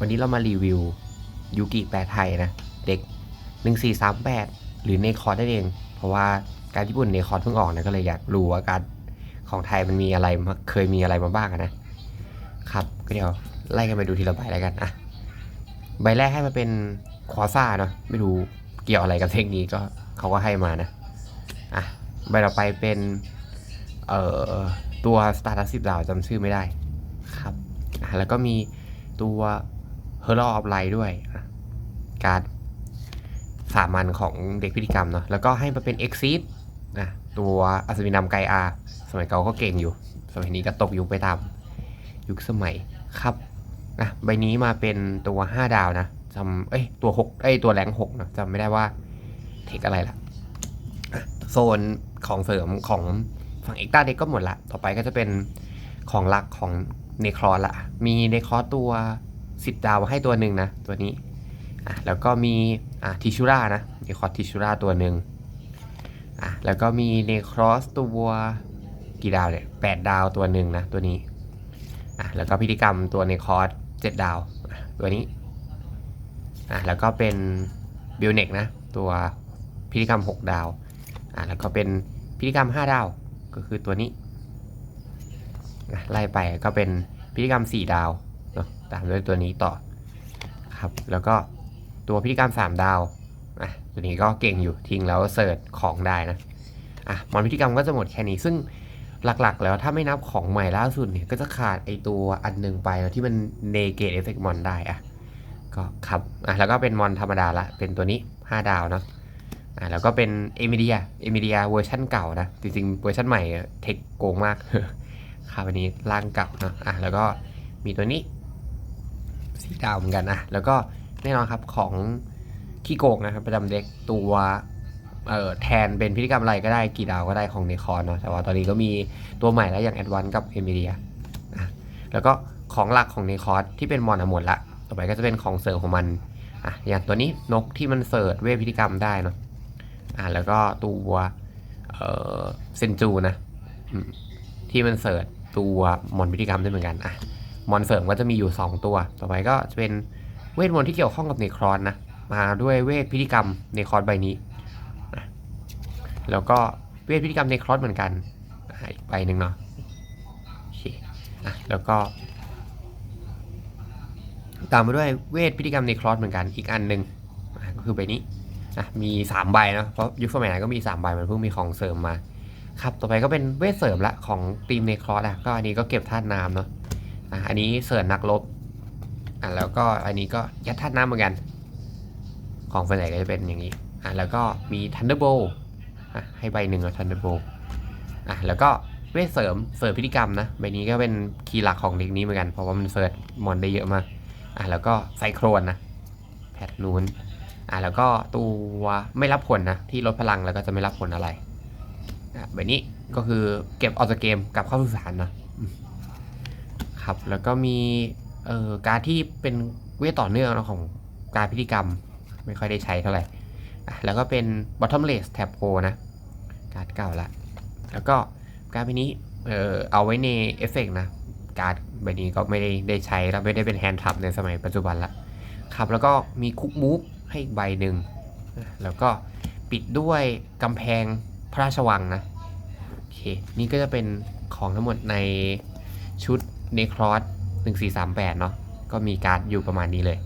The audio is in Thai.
วันนี้เรามารีวิวยูกิแปลไทยนะเด็ก 1438 หรือเนคอร์ดได้เอง เพราะว่าการญี่ปุ่นเนคอร์ดเพิ่งออกนะก็เลยอยากรู้ว่าการของไทยมันมีอะไรเคยมีอะไรมาบ้างนะครับก็เดี๋ยวไล่กันไปดูทีละใบแล้วกันอะใบแรกให้มาเป็นคอซ่าเนาะไม่รู้เกี่ยวอะไรกับเทคนิคก็เขาก็ให้มานะอะใบต่อไปเป็นเอ่อตัวสตาร์ทัสิบดาวจำชื่อไม่ได้ครับแล้วก็มีตัว h e r o of Light ด้วยการสามัญของเด็กพิธีกรรมเนาะแล้วก็ให้มาเป็น Exit นะตัวอัศวินนำไกอาสมัยเก่าก็เก่งอยู่ สมัยนี้ก็ตกยุคไปตามยุคสมัยครับอะใบนี้มาเป็นตัว 5 ดาวนะจำเอ้ยตัว6เอ้ยตัวแรง6นะจำไม่ได้ว่าเทคอะไรละโซนของเสริมของฝั่งเอ็กตาเด็กก็หมดละ ต่อไปก็จะเป็นของหลักของเนครอสละ มีเนครอสตัว 10 ดาวให้ตัวหนึ่งนะ ตัวนี้อะแล้วก็มีอะทิชูรานะเนคอสทิชูราตัวหนึ่งอะแล้วก็มีเนครอสตัวกี่ดาวเนี่ยแปดดาวตัวหนึ่งนะตัวนี้อะแล้วก็พิธีกรรมตัวในคอร์สเจ็ดดาวตัวนี้อะแล้วก็เป็นบิลเน็กนะตัวพิธีกรรม 6 ดาวอะแล้วก็เป็นพิธีกรรม 5 ดาวก็คือตัวนี้ไล่ไปก็เป็นพิธีกรรม 4 ดาว ตามด้วยตัวนี้ต่อครับแล้วก็ตัวพิธีกรรม3ดาวอะตัวนี้ก็เก่งอยู่ทิ้งแล้วเสิร์ชของได้นะอะมอนพิธีกรรมก็จะหมดแค่นี้ซึ่งหลักๆ แล้วถ้าไม่นับของใหม่ล่าสุดเนี่ยก็จะขาดไอตัวอันหนึ่งไปนะที่มันเนเกตเอฟเฟกมอนได้อะก็ครับอะแล้วก็เป็นมอนธรรมดาละ เป็นตัวนี้ 5 ดาวเนาะอะแล้วก็เป็นเอมิเดียเอมิเดียเวอร์ชันเก่านะ จริงๆเวอร์ชันใหม่เทคโกงมากครับอันนี้ร่างเก่าเนาะอะแล้วก็มีตัวนี้ สีดาวเหมือนกันอะแล้วก็แน่นอนครับของขี้โกงนะครับประจำเด็กตัวเอ่อแทนเป็นพิธีกรรมอะไรก็ได้กี่ดาวก็ได้ของเนคอนเนาะแต่ว่าตอนนี้ก็มีตัวใหม่แล้วอย่างแอดวานกับเอมิเดียนะแล้วก็ของหลักของเนคอสที่เป็นมอนอหมดละต่อไปก็จะเป็นของเสริมของมันอะอย่างตัวนี้นกที่มันเสิร์ชเวทพิธีกรรมได้เนาะอะแล้วก็ตัวเอ่อเซนจูนะที่มันเสิร์ชตัวมอนพิธีกรรมได้เหมือนกันอะ มอนเสริมก็จะมีอยู่ 2 ตัว ต่อไปก็จะเป็นเวทมนต์ที่เกี่ยวข้องกับเนครอนนะ มาด้วยเวทพิธีกรรมเนครอนใบนี้แล้วก็เวทพิธีกรรมในครอสเหมือนกันอีกใบหนึ่งเนาะโอเคอะแล้วก็ ตามมาด้วยเวทพิธีกรรมในครอสเหมือนกันอีกอันหนึ่งก็คือใบนี้อะมี3ใบเนาะเพราะยุคสมัยนั้นก็มี3ใบมันเพิ่งมีของเสริมมา ครับต่อไปก็เป็นเวทเสริมละของทีมในครอสอะก็อันนี้ก็เก็บธาตุน้ำเนาะ อะอันนี้เสริมนักรบอะแล้วก็อันนี้ก็ยัดธาตุน้ำเหมือนกัน ของส่วนใหญ่ก็จะเป็นอย่างนี้อะแล้วก็มี Thunderbolt อะให้ใบหนึ่งอะทันเดอร์โบอะแล้วก็เวทเสริมเสริมพิธีกรรมนะใบนี้ก็เป็นคีย์หลักของเด็กนี้เหมือนกันเพราะว่ามันเสิร์ชมอนได้เยอะมากอะแล้วก็ไซโครนนะแพทนูนอะแล้วก็ตัวไม่รับผลนะที่ลดพลังแล้วก็จะไม่รับผลอะไรอะใบนี้ก็คือเก็บออกจากเกมกลับเข้าสู่สารนะ ครับ แล้วก็มีเอ่อการที่เป็นเวทต่อเนื่องนะของการพิธีกรรมไม่ค่อยได้ใช้เท่าไหร่แล้วก็เป็น bottomless tab pro นะ การ์ดเก่าละ แล้วก็การ์ดใบนี้เอ่อเอาไว้ในเอฟเฟกต์นะ การ์ดใบนี้ก็ไม่ได้ได้ใช้แล้วไม่ได้เป็นแฮนด์ทับในสมัยปัจจุบันละครับ แล้วก็มีคุกมูฟให้อีกใบหนึ่ง แล้วก็ปิดด้วยกำแพงพระราชวังนะ โอเค นี่ก็จะเป็นของทั้งหมดในชุด Necros 1438 เนาะก็มีการ์ดอยู่ประมาณนี้เลย